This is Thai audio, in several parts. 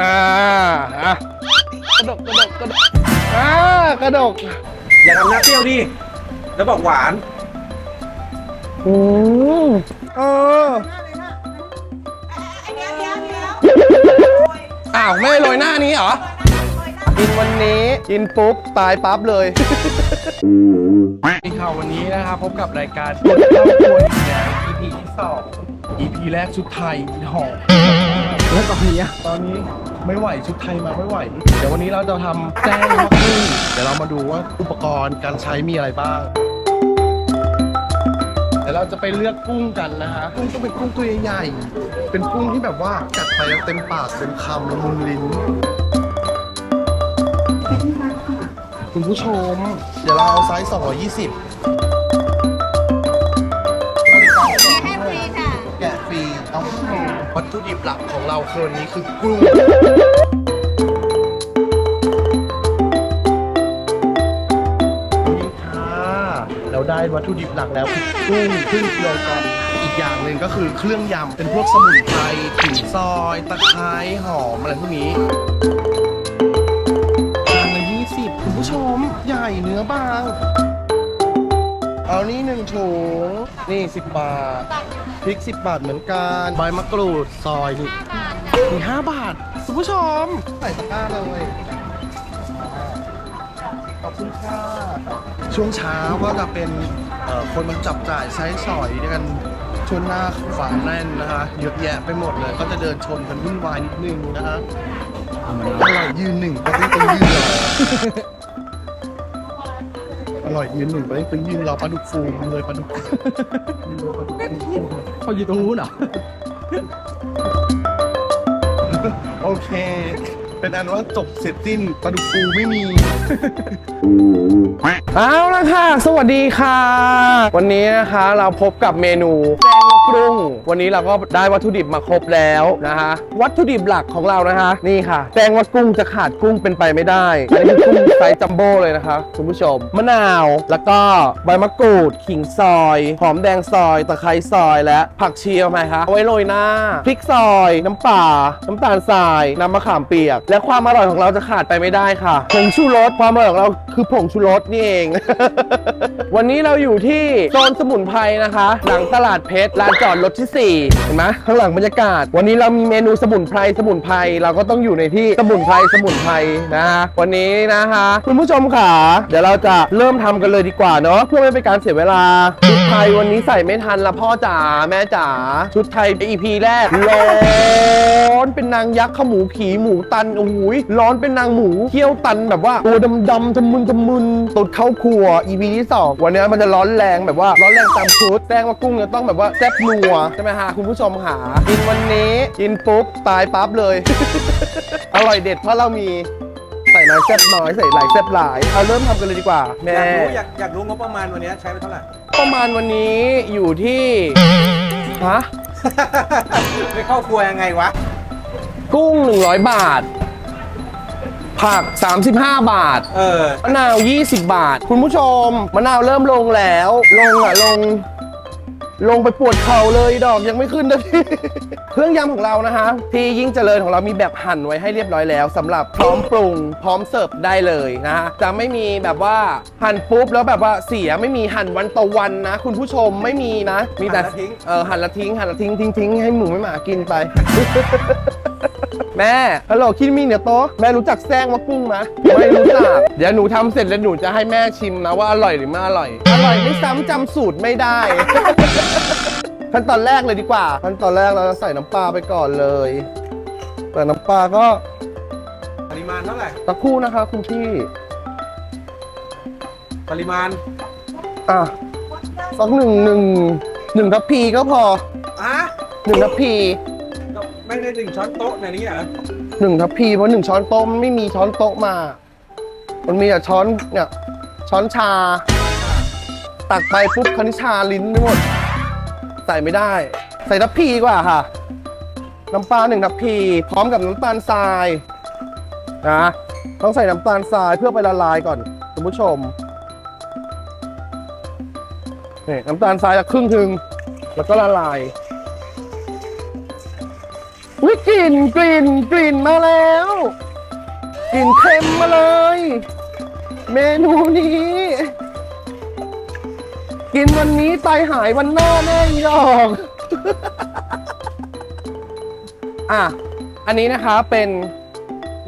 อ่าอะกระดกกระดกกระดกอ่ากระดกอย่าทำหน้าเปรี้ยวดิแล้วบอกหวานอืมเออเดี๋ยวเดี๋ยวเดี๋ยวอ้าวไม่โรยหน้านี้เหรอ กินวันนี้กินปุ๊บตายปั๊บเลย นี่ข่าววันนี้นะครับพบกับรายการคนเข้าครัวอีกแล้ว EP ที่สอง EP แรกชุดไทยหอแล้วตอนนี้ตอนนี้ไม่ไหวชุดไทยมาไม่ไหว เดี๋ยววันนี้เราจะทำแจ้งมะกุ้งเดี๋ยวเรามาดูว่าอุปกรณ์การใช้มีอะไรบ้างเดี๋ยวเราจะไปเลือกกุ้งกันนะฮะกุ้งต้องเป็นกุ้งตัวใหญ่ๆเป็นกุ้งที่แบบว่ากัดไปแล้วเต็มปากเต็มคำละมุนลิ้น คุณผู้ชม เดี๋ยวเราเอาไซส์220 วัตถุดิบหลักของเราคืนนี้คือกุ้งนี่ค่ะเราได้วัตถุดิบหลักแล้วคือกุ้งครึ่งกิโลกรัมอีกอย่างหนึ่งก็คือเครื่องยำเป็นพวกสมุนไพรขิงซอย ตะไคร้หอมอะไรพวกนี้จานละยี่สิบคุณผู้ชมใหญ่เนื้อบาง เอานี่หนึ่งถุง นี่สิบบาท พริกสิบบาทเหมือนกัน ใบมะกรูดซอยนี่นี่ห้าบาท คุณผู้ชม ใส่ตะกร้าเลย ขอบคุณค่ะ ช่วงเช้าก็จะเป็นเอ่อคนมาจับจ่ายใช้สอยกันชนหน้าฝาแน่นนะคะ เยอะแยะไปหมดเลย ก็จะเดินชนกันวุ่นวายนิดนึงนะคะอร่อยยืนหนึ่งก็ต้องยืนรอ อร่อยยืนหนึ่งก็ต้องยืนรอปลาดุกฟูเลยปลาดุกเขาอยู่ตรงนู้นเหรอ โอเค เป็นอันว่าจบเสร็จสิ้นปลาดุกฟูไม่มี เอาละค่ะ สวัสดีค่ะ วันนี้นะคะเราพบกับเมนูแกงนกกรุงวันนี้เราก็ได้วัตถุดิบมาครบแล้วนะคะ วัตถุดิบหลักของเรานะคะ นี่ค่ะแกงว่ากุ้งจะขาดกุ้งเป็นไปไม่ได้อันนี้คือกุ้งไซส์จัมโบ้เลยนะคะคุณผู้ชมมะนาว แล้วก็ใบมะกรูดขิงซอยหอมแดงซอยตะไคร้ซอยและผักชีเอาไหมคะเอาไว้โรยหน้าพริกซอย น้ำปลาน้ำตาลทรายน้ำมะขามเปียกและและความอร่อยของเราจะขาดไปไม่ได้ค่ะ ผงชูรสความอร่อยของเราคือผงชูรสนี่เอง วันนี้เราอยู่ที่โซนสมุนไพรนะคะ หลังตลาดเพชรลานจอดรถที่ 4 เห็นไหมข้างหลังบรรยากาศ วันนี้เรามีเมนูสมุนไพรสมุนไพรเราก็ต้องอยู่ในที่สมุนไพรสมุนไพรนะคะวันนี้นะคะ คุณผู้ชมค่ะ เดี๋ยวเราจะเริ่มทำกันเลยดีกว่าเนาะเพื่อไม่เป็นการเสียเวลาชุดไทยวันนี้ใส่ไม่ทันละพ่อจ๋าแม่จ๋าชุดไทย EP แรกร้อนเป็นนางยักษ์ขมูขี่หมูตันโอ้โหยร้อนเป็นนางหมูเขี้ยวตันแบบว่าตัวดำๆทะมึนทะมึนตุดเข้าครัว EP ที่สองวันนี้มันจะร้อนแรงแบบว่าร้อนแรงตามชุดแป้งว่ากุ้งจะต้องแบบว่าแซ่บนัวใช่ไหมฮะคุณผู้ชมหากินวันนี้กินปุ๊บตายปั๊บเลย อร่อยเด็ดเพราะเรามีใส่น้อยแซ่บน้อยใส่หลายแซ่บหลายเอาเริ่มทำกันเลยดีกว่าอแม่ยากรู้อยากอยากรู้งบประมาณวันนี้ใช้ไปเท่าไหร่ประมาณวันนี้อยู่ที่ฮะไปเข้าครัวยังไงวะ กุ้ง 100 บาท ผัก 35 บาทเออมะนาว 20 บาท คุณผู้ชมมะนาวเริ่มลงแล้ว ลงอะลง ลงไปปวดเข่าเลยดอกยังไม่ขึ้นนะพี่ เครื่องยำของเรานะคะที่ยิ่งเจริญของเรามีแบบหั่นไว้ให้เรียบร้อยแล้วสำหรับพร้อมปรุง พร้อมเสิร์ฟได้เลยนะฮะจะไม่มีแบบว่าหั่นปุ๊บแล้วแบบว่าเสียไม่มีหั่นวันต่อวันนะ คุณผู้ชมไม่มีนะ มีแต่หั่นแล้วทิ้ง เออหั่นละทิ้งหั่นละทิ้งทิ้งทิ้งให้หมูไม่หมากินไป แม่ฮัลโหลคิดมีเนี่ยโตะแม่รู้จักแซงมะกุ้งไหมไม่รู้จัก เดี๋ยวหนูทำเสร็จแล้วหนูจะให้แม่ชิมนะว่าอร่อยหรือไม่อร่อย อร่อยไม่ซ้ำจำสูตรไม่ได้ขั้นตอนแรกเลยดีกว่า ขั้นตอนแรกเราจะใส่น้ำปลาไปก่อนเลยแต่น้ำปลาก็ปริมาณเท่าไหร่ตะครู่นะคะคุณพี่ ปริมาณ อะสักหนึ่งหนึ่งหนึ่งทัพพีก็พออะหนึ่งทัพพี ไม่ได้ถึงช้อนโต๊ะในนี้เหรอหนึ่งทัพพีเพราะหนึ่งช้อนโต๊ะมันไม่มีช้อนโต๊ะมา มันมีแต่ช้อนเนี่ยช้อนชา ตักไปปุ๊บคันนิชาลิ้นไปหมด ใส่ไม่ได้ ใส่ทัพพีดีกว่าค่ะ น้ำปลาหนึ่งทัพพีพร้อมกับน้ำตาลทรายนะต้องใส่น้ำตาลทรายเพื่อไปละลายก่อนคุณผู้ชมนี่น้ำตาลทรายละครึ่งถึง แล้วก็ละลาย วิกลิ่นกลิ่นกลิ่นมาแล้วกลิ่นเค็มมาเลย เมนูนี้ กินวันนี้ไตหายวันหน้าแน่อีดอกอะอันนี้นะคะเป็น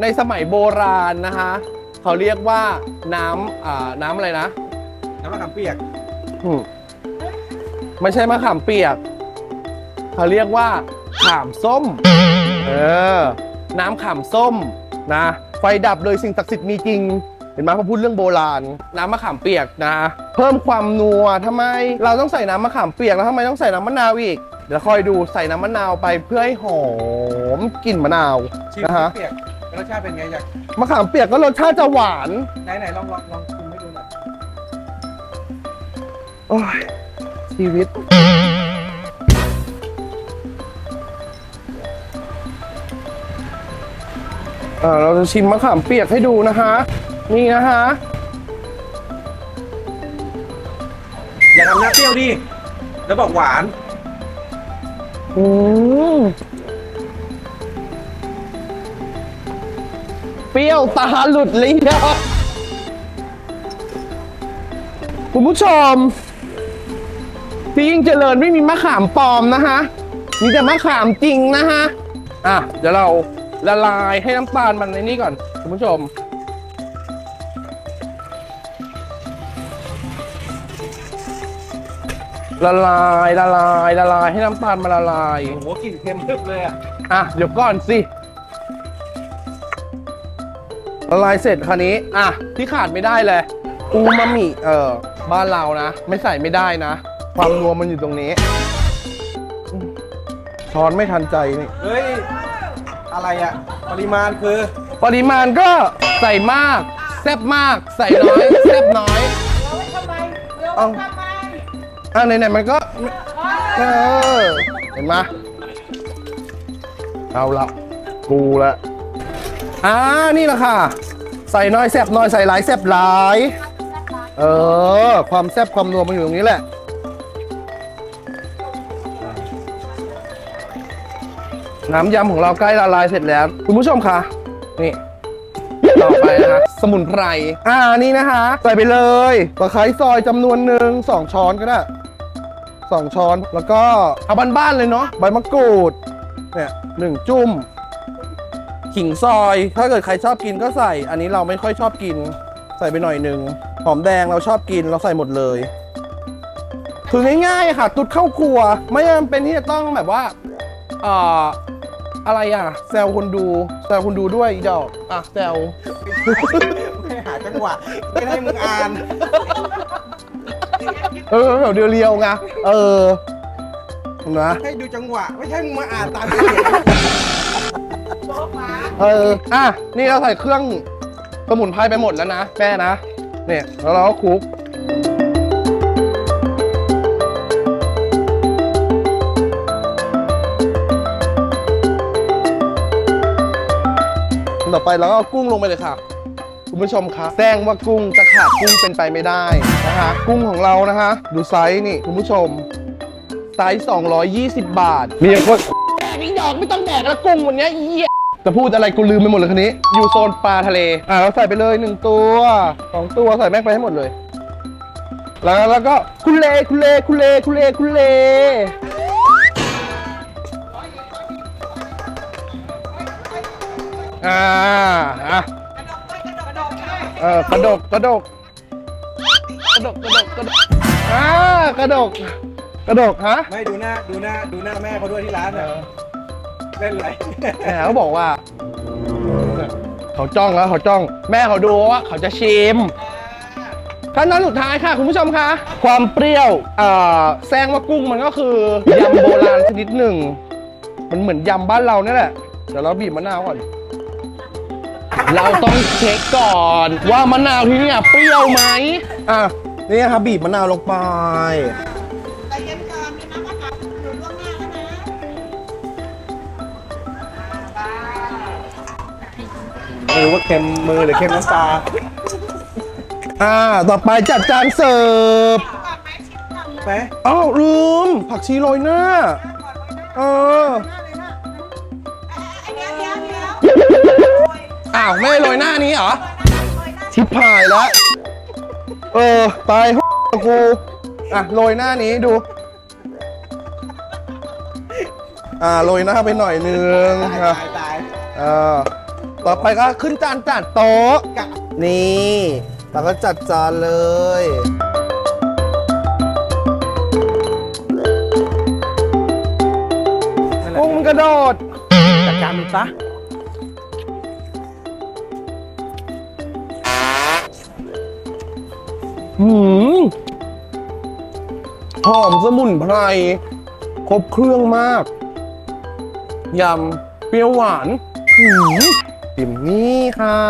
ในสมัยโบราณนะคะ เขาเรียกว่าน้ำอ่าน้ำอะไรนะน้ำมะขามเปียกอืมไม่ใช่มะขามเปียก เขาเรียกว่า ขามส้ม เออ น้ำขามส้มนะ ไฟดับเลยสิ่งศักดิ์สิทธิ์มีจริง เห็นไหมพอพูดเรื่องโบราณ น้ำมะขามเปียกนะ เพิ่มความนัวทำไม เราต้องใส่น้ำมะขามเปียกแล้วทำไมต้องใส่น้ำมะนาวอีก เดี๋ยวคอยดูใส่น้ำมะนาวไปเพื่อให้หอมกลิ่นมะนาวชิมนะมะขาฮะมเปียกรสชาติเป็นไงอยากมะขามเปียกก็รสชาติจะหวานไหนไหนลองลองลองชิมให้ดูหน่อยโอ้ยชีวิต อ่าเราจะชิมมะขามเปียกให้ดูนะคะ นี่นะคะอย่าทำหน้าเปรี้ยวดิ แล้วบอกหวาน อืมเปรี้ยวตาหลุดเลยเดียวคุณผู้ชมพี่ยิ่งเจริญไม่มีมะขามปลอมนะคะมีแต่มะขามจริงนะคะอะ เดี๋ยวเรา ละลายให้น้ำตาลมันในนี้ก่อนคุณผู้ชม ละลายละลายละลายให้น้ำตาลมันละลาย โอ้โหกลิ่นเค็มพึบเลยอะอะเดี๋ยวก่อนสิละลายเสร็จคราวนี้ อะ ที่ขาดไม่ได้เลย อูมามิ เออ บ้านเรานะ ไม่ใส่ไม่ได้นะ ความนัวมันอยู่ตรงนี้อืมช้อนไม่ทันใจนี่ เฮ้ย อะไรอะ ปริมาณคือ ปริมาณก็ใส่มาก แซ่บมาก ใส่น้อย แซ่บน้อยเราไว้ทำไมเราเอ้าไว้ทำไมอะไหนๆมันก็ เออ เห็นไหมเอาละกูละอ่านี่แหละค่ะ ใส่น้อยแซบน้อยใส่หลายแซบหลาย เออ ความแซบความนัวมันอยู่ตรงนี้แหละ น้ำยำของเราใกล้ละลายเสร็จแล้ว คุณผู้ชมคะนี่ต่อไปนะคะสมุนไพร อ่านี่นะคะ ใส่ไปเลยตะไคร้ซอยจำนวนหนึ่งสองช้อนก็ได้สองช้อนแล้วก็เอาบ้านๆเลยเนาะใบมะกรูดเนี่ยหนึ่งจุ้มขิงซอย ถ้าเกิดใครชอบกินก็ใส่ อันนี้เราไม่ค่อยชอบกิน ใส่ไปหน่อยหนึ่งหอมแดงเราชอบกินเราใส่หมดเลยคือง่ายๆค่ะ ตุดเข้าครัว ไม่จำเป็นที่จะต้องแบบว่าเอ่อ อะไรอะ แซวคนดู แซวคนดูด้วยอีดอกอะแซว ไม่หาจังหวะไม่ให้มึงอ่าน เออแบบเรียวๆไงเออเห็นไหมให้ดูจังหวะ ไม่ใช่มึงมาอ่านตามเสียงเอออะนี่เราใส่เครื่องสมุนไพรไปหมดแล้วนะแม่นะเนี่ยแล้วเราก็คลุก ต่อไปเราก็เอากุ้งลงไปเลยค่ะ คุณผู้ชมคะแจ้งว่ากุ้งจะขาดกุ้งเป็นไปไม่ได้นะคะ กุ้งของเรานะคะ ดูไซส์นี่คุณผู้ชม ไซส์ 220 บาท มีคนแดกอีดอกไม่ต้องแดกแล้วกุ้งวันเนี้ยอีเหี้ยจะพูดอะไรกูลืมไปหมดเลยคันนี้ อยู่โซนปลาทะเล อ่าเราใส่ไปเลยหนึ่งตัวสองตัวใส่แม่งไปให้หมดเลย แล้วแล้วก็คุเลคุเลคุเลคุเลคุเล อ่าอะเออกระดกกระดกกระดกกระดกกระดกอ่ากระดกกระดกฮะไม่ดูหน้าดูหน้าดูหน้าแม่เขาด้วยที่ร้านน่ะเล่นอะไรแม่เขาบอกว่า เขาจ้องแล้วเขาจ้อง แม่เขาดูว่าเขาจะชิมขั้นตอนสุดท้ายค่ะ คุณผู้ชมคะ ความเปรี้ยวเอ่อแซงว่ากุ้งมันก็คือยำโบราณชนิดหนึ่ง มันเหมือนยำบ้านเราเนี่ยแหละเดี๋ยวเราบีบมะนาวก่อน เราต้องเช็คก่อนว่ามะนาวที่เนี่ยเปรี้ยวไหมอะนี่ครับบีบมะนาวลงไป ใจเย็นก่อนมีน้ำมะขามอยู่ล่วงหน้าแล้วนะไม่รู้ว่าเค็มมือหรือเค็มน้ำตา อ่า ต่อไปจัดจานเสิร์ฟก่อนไหมชิมก่อนเลยไหมอ้าวลืม ผักชีโรยหน้าเออ หน้าเลยนะอ้าวแม่โรยหน้านี้เหรอ ชิบหายแล้ว เออ ตายกู อะโรยหน้านี้ดู อ่าโรยหน้าไปหน่อยนึงอะตายตายเออต่อไปก็ขึ้นจานจัดโต๊ะนี่แล้วก็จัดจานเลย กุ้งมันกระโดด จัดการมันซะ หืมหอมสมุนไพร ครบเครื่องมาก ยำ เปรี้ยวหวานหืมจิมนี่ค่ะ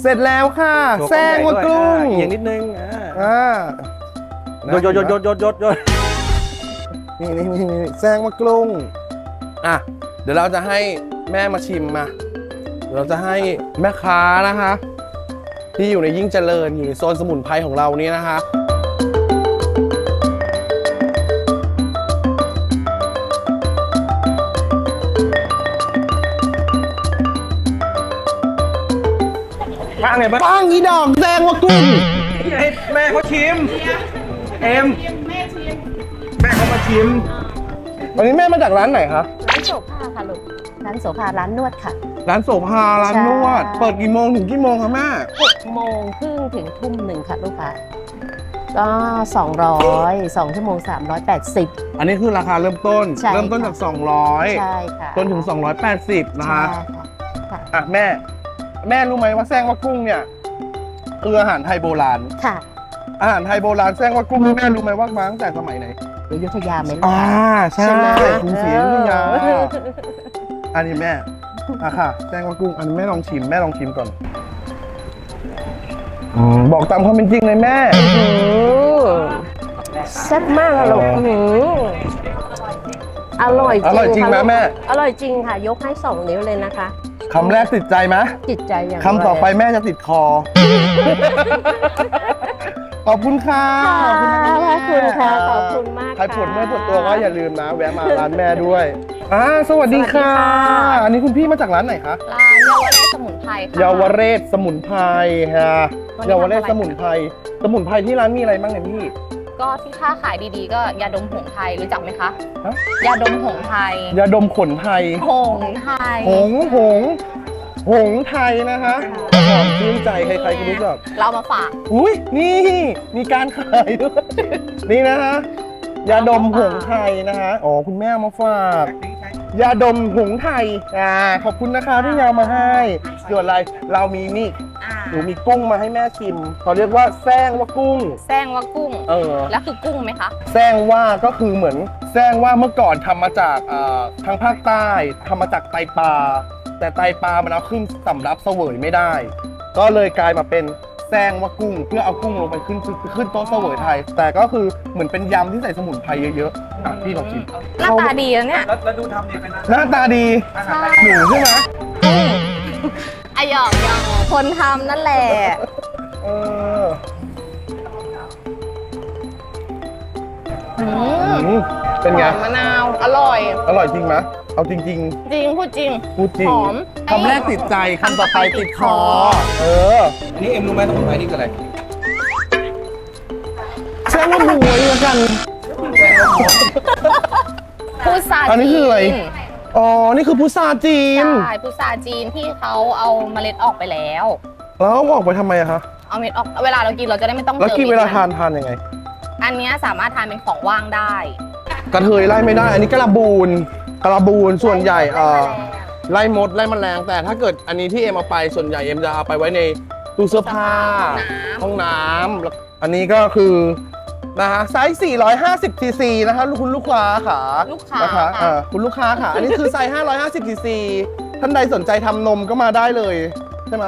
เสร็จแล้วค่ะ แซงว่ากรุ้งเอียงนิดนึงอ่าอ่าโยนโยนโยนโยนโยนโยนนี่นี่นี่นี่แซงว่ากรุ้งอะ เดี๋ยวเราจะให้แม่มาชิมมาเดี๋ยวเราจะให้แม่ค้านะคะ ที่อยู่ในยิ่งเจริญอยู่ในโซนสมุนไพรของเรานี่นะคะว่างไงบ้างปังอีดอกแซงว่ากรุ้งให้แม่เขาชิม เอ็ม แม่ชิมแม่เขามาชิม วันนี้แม่มาจากร้านไหนคะ ร้านโสภาค่ะลูกร้านโสภาร้านนวดค่ะ ร้านโสภาร้านนวดใช่เปิดกี่โมงถึงกี่โมงคะแม่6โมงครึ่งถึงทุ่มหนึ่งค่ะลูกค้าก็ 200 2 ชั่วโมง 380 อันนี้คือราคาเริ่มต้น ใช่ เริ่มต้นจาก ใช่200ค่ะจนถึง 280 นะใช่คะค่ะค่ะอะแม่ แม่รู้ไหมว่าแซงว่ากุ้งเนี่ยคืออาหารไทยโบราณ ค่ะอาหารไทยโบราณแซงว่ากุ้งนี่แม่รู้ไหมว่ามาตั้งแต่สมัยไหน อยุธยาไหมลูกอ่าค้าใช่ไหมกรุงศรีอยุธยา เอออันนี้แม่ อะค่ะแซงว่ากุ้งอันนี้แม่ลองชิมแม่ลองชิมก่อนอืมบอกตามความเป็นจริงเลยแม่อื้อหือแซ่บมากอะลูกอ๋ออื้อหืออร่อยจริงอร่อยจริงไหมค่ะลูกแม่ อร่อยจริงค่ะ ยกให้สองนิ้วเลยนะคะ คำแรกติดใจไหมจิตใจอย่างคำต่อไปแม่จะติดคอ ขอบคุณค่ะค่ะขอบคุณค่ะขอบคุณมากใครปวดค่ะเมื่อยปวดตัวก็อย่าลืมนะ แวะมาร้านแม่ด้วย อ่าสวัสดีค่ะ สวัสดีค่ะ อันนี้คุณพี่มาจากร้านไหนคะร้านเยาวราชสมุนไพรค่ะ เยาวเรศสมุนไพรฮะวันนี้เยาวเรศทำอะไรสมุนไพรสมุนไพรที่ร้านมีอะไรบ้างเนี่ยพี่ ก็ที่ค้าขายดีๆ ก็ยาดมหงส์ไทยรู้จักไหมคะฮะ ยาดมหงส์ไทยยาดมขนไทย หงส์ไทยหงหงหงไทยนะคะหอมชื่นใจใครๆก็รู้จักเรามาฝาก อุ้ยนี่มีการขายด้วยนี่นะฮะยาดมหงไทยนะฮะอ๋อคุณแม่เอามาฝาก ยาดมหงไทยอ่าขอบคุณนะคะที่เอามาให้ส่วนอะไรเรามีนี่อ่าหนูมีกุ้งมาให้แม่ชิมเขาเรียกว่าแซงว่ากุ้ง แซงว่ากุ้ง เออ แล้วคือกุ้งไหมคะ แซงว่าก็คือเหมือนแซงว่าเมื่อก่อนทำมาจากเอ่อทางภาคใต้ทำมาจากไตปลาแต่ไตปลามันเอาขึ้นสำรับเสวยไม่ได้ ก็เลยกลายมาเป็น แซงว่ากุ้ง เพื่อเอากุ้งลงไปขึ้นขึ้นโต๊ะเสวยไทย แต่ก็คือเหมือนเป็นยำที่ใส่สมุนไพรเยอะๆอะพี่ลองชิมหน้าตาดีแล้วเนี่ยแล้วแล้วดูทำเนี่ยเป็นหน้าตาดีใช่หนูใช่ไหมอะหยอกหยอกคนทำนั่นแหละเอออืมอืมเป็นไง หอมมะนาว อร่อย อร่อยจริงไหม เอาจริง จริงพูดจริงๆ พูดจริงหอมคำแรกติดใจคำต่อไปติดคอ เอออันนี้เอ็มรู้ไหมสมุนไพรนี่คืออะไรแซงว่าหมูแล้วกันพุทราอันนี้คืออะไรจีนอ๋อ นี่คือพุทราจีน ใช่พุทราจีนที่เขาเอาเมล็ดออกไปแล้ว แล้วเอาออกไปทำไมอะคะเอาเม็ดออกเวลาเรากินเราจะได้ไม่ต้องแล้วจอกินเวลาม็ดทานทานยังไง อันเนี้ยสามารถทานเป็นของว่างได้ กระเทยไล่ไม่ได้ อันนี้กระบูน กระบูนส่วนใหญ่เอ่อไล่มดไล่แมลงแต่ถ้าเกิดอันนี้ที่เอ็มเอาไปส่วนใหญ่เอ็มจะเอาไปไว้ในตู้เสื้อผ้าน้ำห้องน้ำแล้วอันนี้ก็คือนะฮะไซส์450ซีซีนะคะคุณลูกค้าค่ะลูกค้านะคะค่ะ เอ่อคุณลูกค้าค่ะ อันนี้คือไซส์550ซีซีท่านใดสนใจทำนมก็มาได้เลยใช่ไหม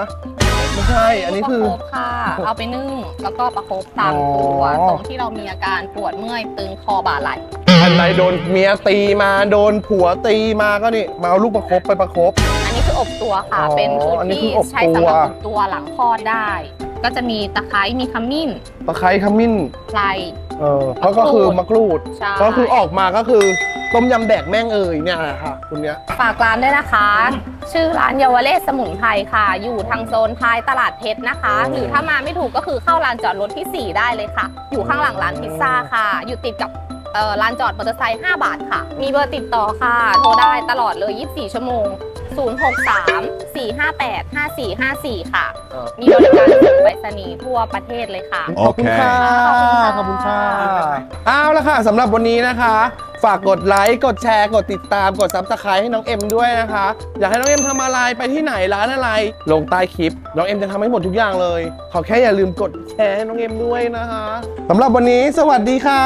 ไม่ใช่ อันนี้คือ ประคบค่ะ เอาไปนึ่งแล้วก็ประคบตามตัวอ๋อ ตรงที่เรามีอาการปวดเมื่อยตึงคอบ่าไหล่ท่านใดโดนเมียตีมาโดนผัวตีมาก็นี่มาเอาลูกประคบไปประคบ อันนี้คืออบตัวค่ะ อ๋อเป็นชุดอันนี้ที่คืออบใช้สำหรับตัวอบตัวหลังคลอดได้ ก็จะมีตะไคร้มีขมิ้นตะไคร้ขมิ้น ไพร เออเขาก็คือมะกรูดใช่ ก็คือออกมาก็คือต้มยำแดกแม่งเอ่ยเนี่ยแหละค่ะคุณเนี้ย ฝากร้านด้วยนะคะ ชื่อร้านเยาวเลศสมุนไพรค่ะ อยู่ทางโซนท้ายตลาดเพชรนะคะอ๋อหรือถ้ามาไม่ถูกก็คือเข้าลานจอดรถที่ 4 ได้เลยค่ะ อยู่ข้างหลังร้านพิซซ่าค่ะ อยู่ติดกับเอ่อลานจอดมอเตอร์ไซค์5บาทค่ะ มีเบอร์ติดต่อค่ะ โทรได้ตลอดเลย 24 ชั่วโมง 063 458 5454 ค่ะ มีบริการส่งไปรษณีย์ทั่วประเทศเลยค่ะขอบคุณค่ะขอบคุณค่ะ เอาละค่ะสำหรับวันนี้นะคะ ฝากกดไลค์ กดแชร์ กดติดตาม กดซับสไครต์ให้น้องเอ็มด้วยนะคะ อยากให้น้องเอ็มทำอะไร ไปที่ไหน ร้านอะไร ลงใต้คลิป น้องเอ็มจะทำให้หมดทุกอย่างเลย ขอแค่อย่าลืมกดแชร์ให้น้องเอ็มด้วยนะคะสำหรับวันนี้ สวัสดีค่ะ